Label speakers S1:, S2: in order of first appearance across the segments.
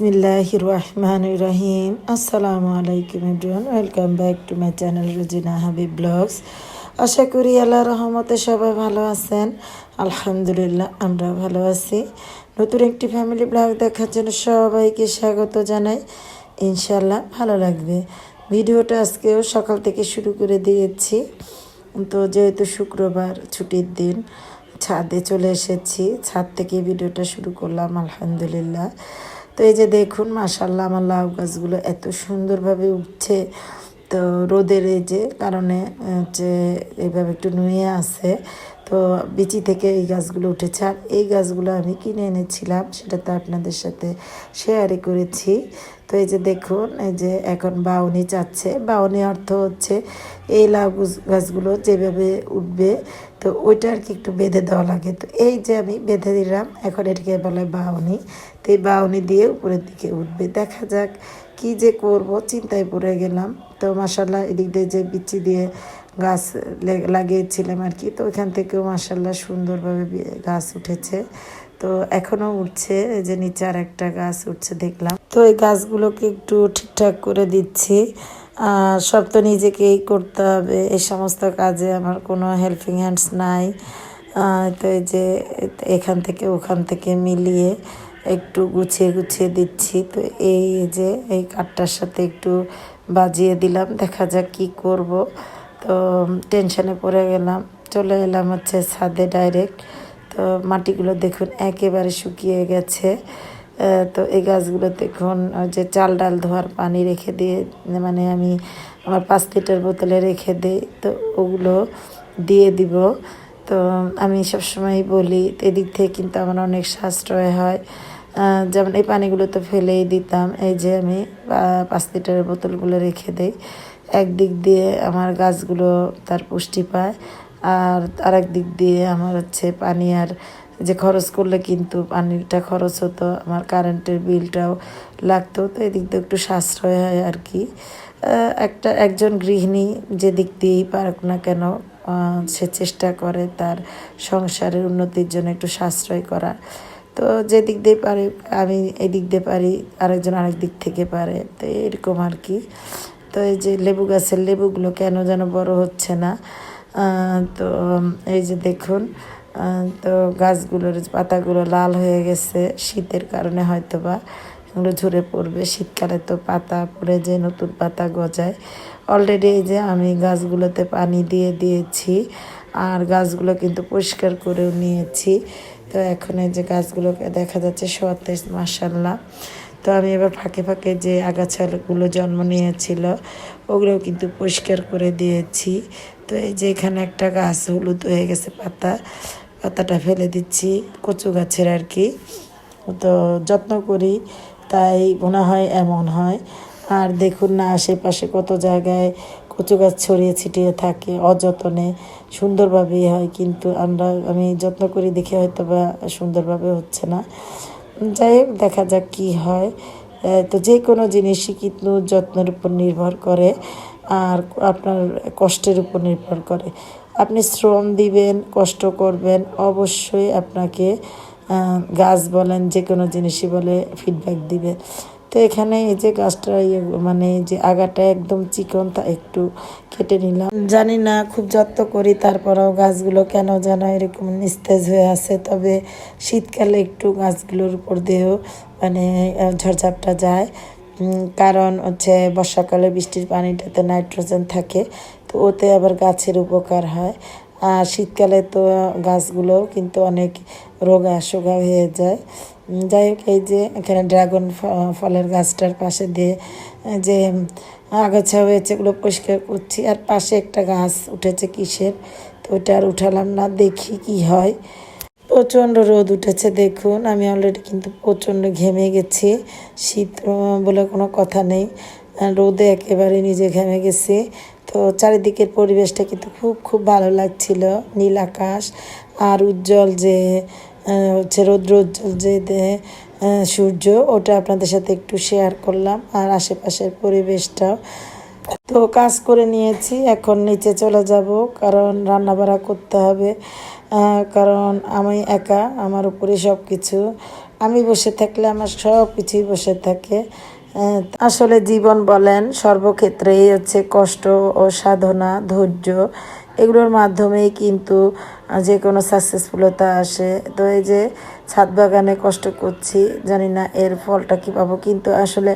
S1: বিসমিল্লাহ রহমান রহিম আসসালামু আলাইকুম everyone welcome back to my channel Rozina Habib blogs আশা করি আল্লাহ রহমতে সবাই ভালো আছেন। আলহামদুলিল্লাহ, আমরা ভালো আছি। নতুন একটি ফ্যামিলি ব্লগ দেখার জন্য সবাইকে স্বাগত জানাই। ইনশাল্লাহ ভালো লাগবে। ভিডিওটা আজকেও সকাল থেকে শুরু করে দিয়েছি। তো যেহেতু শুক্রবার ছুটির দিন, ছাদে চলে এসেছি। ছাদ থেকে ভিডিওটা শুরু করলাম, আলহামদুলিল্লাহ। তো এই যে দেখুন মাসাল্লাহ আমার লাউ গাছগুলো এত সুন্দরভাবে উঠছে। তো রোদের এই যে কারণে হচ্ছে এইভাবে একটু নুয়ে আছে। তো বিচি থেকে এই গাছগুলো উঠেছে। আর এই গাছগুলো আমি কিনে এনেছিলাম সেটা তো আপনাদের সাথে শেয়ারই করেছি। তো এই যে দেখুন, এই যে এখন বাউনি চাচ্ছে। বাউনি অর্থ হচ্ছে এই লাউ গাছগুলো যেভাবে উঠবে, তো ওইটা আর কি একটু বেঁধে দেওয়া লাগে। তো এই যে আমি বেঁধে দিলাম, এখন এটাকে বলে বাউনি। তো এই বাউনি দিয়ে উপরের দিকে উঠবে। দেখা যাক কি যে করব, চিন্তায় পড়ে গেলাম। তো মাসাল্লাহ এদিক দিয়ে যে বিচি দিয়ে গাছ লাগিয়েছিলাম আর কি, তো ওইখান থেকেও মাসাল্লাহ সুন্দরভাবে গাছ উঠেছে। তো এখনও উঠছে, এই যে নিচে আর একটা গাছ উঠছে দেখলাম। তো এই গাছগুলোকে একটু ঠিকঠাক করে দিচ্ছি। সব তো নিজেকেই করতে হবে, এই সমস্ত কাজে আমার কোনো হেল্পিং হ্যান্ডস নাই। তো এই যে এখান থেকে ওখান থেকে মিলিয়ে একটু গুছিয়ে গুছিয়ে দিচ্ছি। তো এই যে, এই কাঠটার সাথে একটু বাজিয়ে দিলাম। দেখা যাক কি করব। তো টেনশনে পড়ে গেলাম। চলে এলাম হচ্ছে ছাদে ডাইরেক্ট। তো মাটিগুলো দেখুন একেবারে শুকিয়ে গেছে। তো এই গাছগুলো দেখুন যে চাল ডাল ধোয়ার পানি রেখে দিয়ে মানে আমি আমার পাঁচ লিটার বোতলে রেখে দিই। তো ওগুলো দিয়ে দিব। তো আমি সবসময়ই বলি, এদিক থেকে কিন্তু আমার অনেক সাশ্রয় হয়। যেমন এই পানিগুলো তো ফেলেই দিতাম, এই যে আমি পাঁচ লিটারের বোতলগুলো রেখে দেই। একদিক দিয়ে আমার গাছগুলো তার পুষ্টি পায়, আর আরেক দিক দিয়ে আমার হচ্ছে পানি, আর যে খরচ করলে কিন্তু পানিটা খরচ হতো, আমার কারেন্টের বিলটাও লাগতো। তো এদিক দিয়ে একটু সাশ্রয় হয় আর কি। একটা, একজন গৃহিণী যে দিক দিয়েই পারুক না কেন সে চেষ্টা করে তার সংসারের উন্নতির জন্য একটু সাশ্রয় করা তো যে দিক দিয়ে পারে, আমি এদিক দিয়ে পারি, আরেকজন আরেক দিক থেকে পারে, তো এরকম আর কি। তো এই যে লেবু গাছের লেবুগুলো কেন যেন বড় হচ্ছে না তো এই যে দেখুন তো গাছগুলোর পাতাগুলো লাল হয়ে গেছে, শীতের কারণে হয়তো বা এগুলো ঝরে পড়বে, শীতকালে তো পাতা পড়ে যে নতুন পাতা গজায়। অলরেডি এই যে আমি গাছগুলোতে পানি দিয়ে দিয়েছি, আর গাছগুলো কিন্তু পরিষ্কার করেও নিয়েছি। তো এখন এই যে গাছগুলোকে দেখা যাচ্ছে সতেজ মাসাল্লাহ তো আমি এবার ফাঁকে ফাঁকে যে আগাছাগুলো জন্ম নিয়েছিল, ওগুলোও কিন্তু পরিষ্কার করে দিয়েছি। তো এই যে এখানে একটা গাছ, হলুদ হয়ে গেছে পাতা, পাতাটা ফেলে দিচ্ছি, কচু গাছের আর কি। তো যত্ন করি তাই মনে হয়, এমন হয়। আর দেখুন না, আশেপাশে কত জায়গায় কচু গাছ ছড়িয়ে ছিটিয়ে থাকে, অযত্নে। সুন্দরভাবেই হয়, কিন্তু আমরা, আমি যত্ন করি দেখে হয়তো বা সুন্দরভাবে হচ্ছে না। যাই হোক, দেখা যাক কী হয়। তো যে কোনো জিনিসই কিন্তু যত্নের উপর নির্ভর করে, আর আপনার কষ্টের উপর নির্ভর করে। আপনি শ্রম দিবেন, কষ্ট করবেন, অবশ্যই আপনাকে গাছ বলেন, যে কোনো জিনিসই বলে ফিডব্যাক দিবে। তো এখানে এই যে গাছটা ইয়ে মানে যে আগাটা একদম চিকন, তা একটু কেটে নিলাম। জানি না, খুব যত্ন করি, তারপরেও গাছগুলো কেন যেন এরকম নিস্তেজ হয়ে আছে। তবে শীতকালে একটু গাছগুলোর উপর দিয়েও মানে ঝড়ঝাপটা যায়। কারণ হচ্ছে বর্ষাকালে বৃষ্টির পানিটাতে নাইট্রোজেন থাকে, তো ওতে আবার গাছের উপকার হয়। শীতকালে তো গাছগুলো কিন্তু অনেক রোগা সোগা হয়ে যায়। যাই হোক, এই যে এখানে ড্রাগন ফলের গাছটার পাশে দিয়ে যে আগাছা হয়েছে, এগুলো পরিষ্কার করছি। আর পাশে একটা গাছ উঠেছে কিসের? তো ওইটা আর উঠালাম না, দেখি কি হয়। প্রচণ্ড রোদ উঠেছে, দেখুন। আমি অলরেডি কিন্তু প্রচণ্ড ঘেমে গেছি। শীত বলে কোনো কথা নেই। রোদে একেবারে নিজে ঘেমে গেছি। তো চারিদিকের পরিবেশটা কিন্তু খুব খুব ভালো লাগছিল। নীল আকাশ আর উজ্জ্বল যে হচ্ছে রৌদ্র উজ্জ্বল যে সূর্য, ওটা আপনাদের সাথে একটু শেয়ার করলাম আর আশেপাশের পরিবেশটাও। তো কাজ করে নিয়েছি, এখন নিচে চলে যাব, কারণ রান্না বাড়া করতে হবে। কারণ আমি একা, আমার উপরে সব কিছু আমি বসে থাকলে আমার সব কিছুই বসে থাকে। আসলে জীবন বলেন সর্বক্ষেত্রেই হচ্ছে কষ্ট ও সাধনা ধৈর্য। এগুলোর মাধ্যমেই কিন্তু যে কোনো সাকসেসফুলতা আসে। তো এই যে ছাদ বাগানে কষ্ট করছি জানি না এর ফলটা কী পাবো কিন্তু আসলে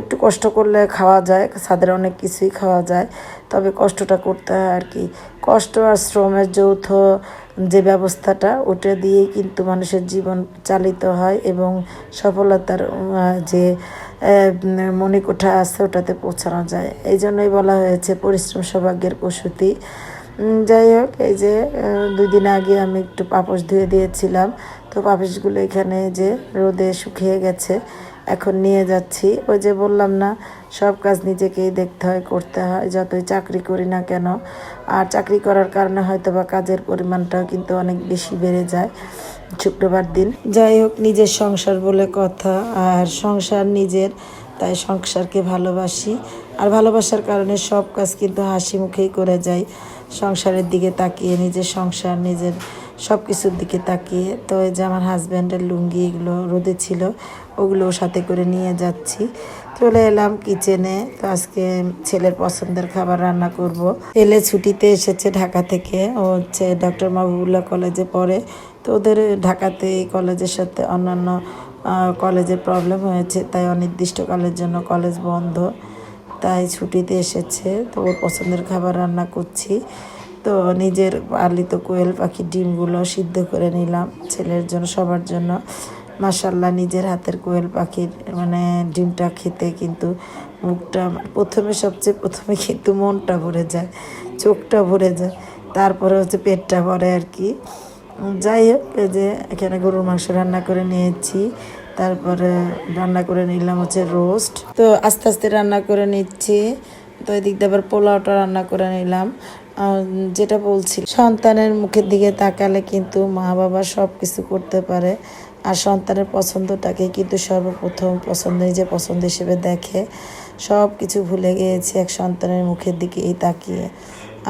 S1: একটু কষ্ট করলে খাওয়া যায় ছাদের অনেক কিছুই খাওয়া যায়। তবে কষ্টটা করতে হয় আর কি। কষ্ট আর শ্রমের যৌথ যে ব্যবস্থাটা ওটা দিয়েই কিন্তু মানুষের জীবন চালিত হয় এবং সফলতার যে আহ, মণিকোঠা আছে ওটাতে পৌঁছানো যায়। এই জন্যই বলা হয়েছে পরিশ্রম সৌভাগ্যের প্রসূতি। যাই হোক, এই যে দুই দিন আগে আমি একটু পাপস ধুয়ে দিয়েছিলাম। তো পাপোশগুলো এখানে যে রোদে শুকিয়ে গেছে, এখন নিয়ে যাচ্ছি। ওই যে বললাম না, সব কাজ নিজেকেই দেখতে হয়, করতে হয়, যতই চাকরি করি না কেন। আর চাকরি করার কারণে হয়তো বা কাজের পরিমাণটাও কিন্তু অনেক বেশি বেড়ে যায় শুক্রবার দিন। যাই হোক, নিজের সংসার বলে কথা, আর সংসার নিজের তাই সংসারকে ভালোবাসি। আর ভালোবাসার কারণে সব কাজ কিন্তু হাসি মুখেই করে যাই। সংসারের দিকে তাকিয়ে, নিজের সংসার, নিজের সব কিছুর দিকে তাকিয়ে। তো এই যে আমার হাজব্যান্ডের লুঙ্গি এগুলো রোদে ছিল, ওগুলো সাথে করে নিয়ে যাচ্ছি। চলে এলাম কিচেনে তো আজকে ছেলের পছন্দের খাবার রান্না করব। ছেলে ছুটিতে এসেছে ঢাকা থেকে। ও হচ্ছে ডক্টর মাহবুবুল্লাহ কলেজে পড়ে। তো ওদের ঢাকাতে এই কলেজের সাথে অন্যান্য আহ, কলেজের প্রবলেম হয়েছে তাই অনির্দিষ্টকালের জন্য কলেজ বন্ধ। তাই ছুটিতে এসেছে তো ওর পছন্দের খাবার রান্না করছি। তো নিজের পালিত কোয়েল পাখির ডিমগুলো সিদ্ধ করে নিলাম ছেলের জন্য সবার জন্য। মাসাল্লাহ নিজের হাতের কোয়েল পাখির মানে ডিমটা খেতে কিন্তু মুখটা প্রথমে সবচেয়ে প্রথমে কিন্তু মনটা ভরে যায় চোখটা ভরে যায়। তারপরে হচ্ছে পেটটা ভরে আর কি। যাই হোক যে এখানে গরুর মাংস রান্না করে নিয়েছি। তারপরে রান্না করে নিলাম হচ্ছে রোস্ট। তো আস্তে আস্তে রান্না করে নিচ্ছি। তো এদিক দিয়ে আবার পোলাওটা রান্না করে নিলাম। যেটা বলছি, সন্তানের মুখের দিকে তাকালে কিন্তু মা বাবা সব কিছু করতে পারে। আর সন্তানের পছন্দটাকে কিন্তু সর্বপ্রথম পছন্দ নিজে পছন্দ হিসেবে দেখে। সব কিছু ভুলে গিয়েছি এক সন্তানের মুখের দিকে এই তাকিয়ে,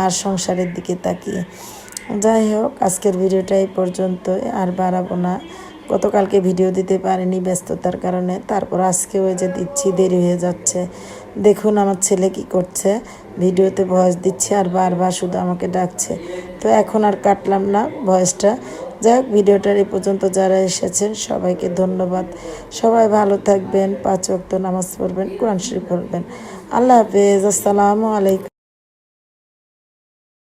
S1: আর সংসারের দিকে তাকিয়ে। যাই হোক, আজকের ভিডিওটা এই পর্যন্তই আর বাড়াবো না। গতকালকে ভিডিও দিতে পারিনি ব্যস্ততার কারণে, তারপর আজকে ওই যে দিচ্ছি, দেরি হয়ে যাচ্ছে। দেখুন আমার ছেলে কি করছে। ভিডিওতে ভয়েস দিচ্ছে, আর বারবার শুধু আমাকে ডাকছে। তো এখন আর কাটলাম না ভয়েসটা। যাই হোক, ভিডিওটার এই পর্যন্ত যারা এসেছেন, সবাইকে ধন্যবাদ। সবাই ভালো থাকবেন, পাঁচ ওয়াক্ত নামাজ পড়বেন, কোরআন শরীফ পড়বেন। আল্লাহ হাফেজ, আসসালামু আলাইকুম।